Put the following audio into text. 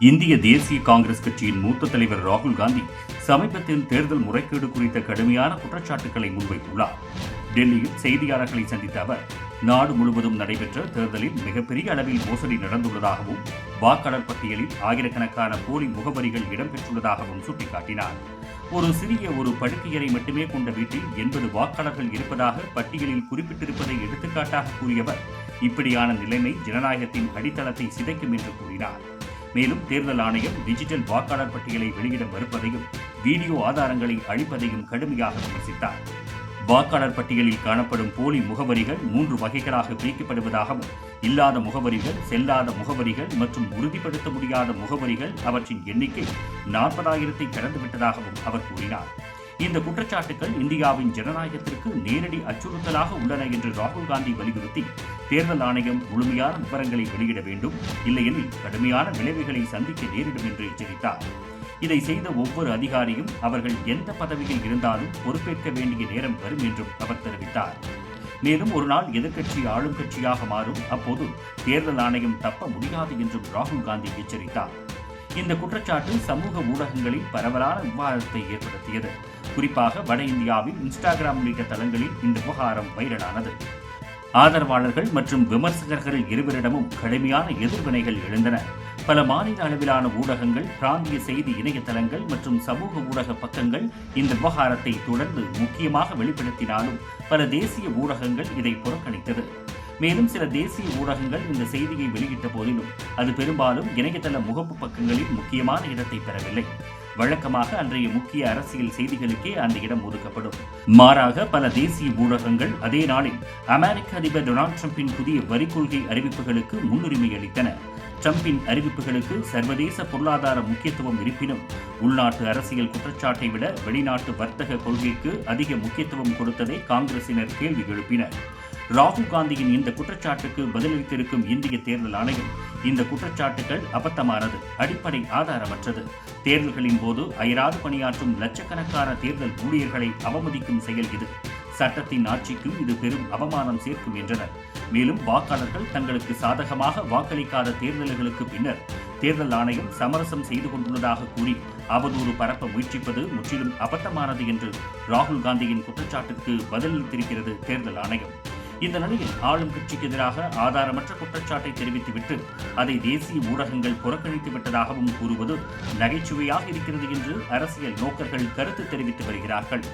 இந்திய தேசிய காங்கிரஸ் கட்சியின் மூத்த தலைவர் ராகுல் காந்தி சமீபத்தில் தேர்தல் முறைகேடு குறித்த கடுமையான குற்றச்சாட்டுகளை முன்வைத்துள்ளார். டெல்லியில் செய்தியாளர்களை சந்தித்த அவர் நாடு முழுவதும் நடைபெற்ற தேர்தலில் மிகப்பெரிய அளவில் மோசடி நடந்துள்ளதாகவும் வாக்காளர் பட்டியலில் ஆயிரக்கணக்கான போலி முகவரிகள் இடம்பெற்றுள்ளதாகவும் சுட்டிக்காட்டினார். ஒரு சிறிய ஒரு படுக்கையறை மட்டுமே கொண்ட வீட்டில் எண்பது வாக்காளர்கள் இருப்பதாக பட்டியலில் குறிப்பிட்டிருப்பதை எடுத்துக்காட்டாக கூறியவர் இப்படியான நிலைமை ஜனநாயகத்தின் அடித்தளத்தை சிதைக்கும் என்று கூறினார். மேலும் தேர்தல் ஆணையம் டிஜிட்டல் வாக்காளர் பட்டியலை வெளியிட மறுப்பதையும் வீடியோ ஆதாரங்களை அழிப்பதையும் கடுமையாக விமர்சித்தார். வாக்காளர் பட்டியலில் காணப்படும் போலி முகவரிகள் மூன்று வகைகளாக பிரிக்கப்படுவதாகவும் இல்லாத முகவரிகள் செல்லாத முகவரிகள் மற்றும் உறுதிப்படுத்த முடியாத முகவரிகள் அவற்றின் எண்ணிக்கை நாற்பதாயிரத்தை கடந்துவிட்டதாகவும் அவர் கூறினார். இந்த குற்றச்சாட்டுகள் இந்தியாவின் ஜனநாயகத்திற்கு நேரடி அச்சுறுத்தலாக உள்ளன என்று ராகுல் காந்தி வலியுறுத்தி தேர்தல் ஆணையம் முழுமையான விவரங்களை வெளியிட வேண்டும். இல்லையெனில் கடுமையான விளைவுகளை சந்திக்க நேரிடும் என்று எச்சரித்தார். இதை செய்த ஒவ்வொரு அதிகாரியும் அவர்கள் எந்த பதவியில் இருந்தாலும் பொறுப்பேற்க வேண்டிய நேரம் வரும் என்றும் அவர் தெரிவித்தார். மேலும் ஒரு நாள் எதிர்க்கட்சி ஆளும் கட்சியாக மாறும். அப்போது தேர்தல் ஆணையம் தப்ப முடியாது என்றும் ராகுல் காந்தி எச்சரித்தார். இந்த குற்றச்சாட்டு சமூக ஊடகங்களில் பரவலான விவாதத்தை ஏற்படுத்தியது. குறிப்பாக வட இந்தியாவில் இன்ஸ்டாகிராம் உள்ளிட்ட தளங்களில் இந்த விவகாரம் வைரலானது. ஆதரவாளர்கள் மற்றும் விமர்சகர்கள் இருவரிடமும் கடுமையான எதிர்வினைகள் எழுந்தன. பல மாநில அளவிலான ஊடகங்கள் பிராந்திய செய்தி இணையதளங்கள் மற்றும் சமூக ஊடக பக்கங்கள் இந்த விவகாரத்தை தொடர்ந்து முக்கியமாக வெளிப்படுத்தினாலும் பல தேசிய ஊடகங்கள் இதை புறக்கணித்தது. மேலும் சில தேசிய ஊடகங்கள் இந்த செய்தியை வெளியிட்ட போதிலும் அது பெரும்பாலும் இணையதள முகப்பு பக்கங்களில் முக்கியமான இடத்தை பெறவில்லை. வழக்கமாக அன்றைய முக்கிய அரசியல் செய்திகளுக்கே அந்த இடம் ஒதுக்கப்படும். மாறாக பல தேசிய ஊடகங்கள் அதே நாளில் அமெரிக்க அதிபர் டொனால்டு டிரம்பின் புதிய வரி கொள்கை அறிவிப்புகளுக்கு முன்னுரிமை அளித்தன. டிரம்பின் அறிவிப்புகளுக்கு சர்வதேச பொருளாதார முக்கியத்துவம் இருப்பினும் உள்நாட்டு அரசியல் குற்றச்சாட்டை விட வெளிநாட்டு வர்த்தக கொள்கைக்கு அதிக முக்கியத்துவம் கொடுத்ததை காங்கிரசினர் கேள்வி எழுப்பினர். ராகுல் காந்தியின் இந்த குற்றச்சாட்டுக்கு பதிலளித்திருக்கும் இந்திய தேர்தல் ஆணையம் இந்த குற்றச்சாட்டுகள் அபத்தமானது அடிப்படை ஆதாரமற்றது. தேர்தல்களின் போது அயராது பணியாற்றும் லட்சக்கணக்கான தேர்தல் ஊழியர்களை அவமதிக்கும் செயல் இது. சட்டத்தின் ஆட்சிக்கும் இது பெரும் அவமானம் சேர்க்கும் என்றனர். மேலும் வாக்காளர்கள் தங்களுக்கு சாதகமாக வாக்களிக்காத தேர்தல்களுக்கு பின்னர் தேர்தல் ஆணையம் சமரசம் செய்து கொண்டுள்ளதாக கூறி அவதூறு பரப்ப முயற்சிப்பது முற்றிலும் அபத்தமானது என்று ராகுல் காந்தியின் குற்றச்சாட்டுக்கு பதிலளித்திருக்கிறது தேர்தல் ஆணையம். இந்த நிலையில் ஆளும் கட்சிக்கு எதிராக ஆதாரமற்ற குற்றச்சாட்டை தெரிவித்துவிட்டு அதை தேசிய ஊடகங்கள் புறக்கணித்து விட்டதாகவும் கூறுவது நகைச்சுவையாக இருக்கிறது என்று அரசியல் நோக்கர்கள் கருத்து தெரிவித்து வருகிறார்கள்.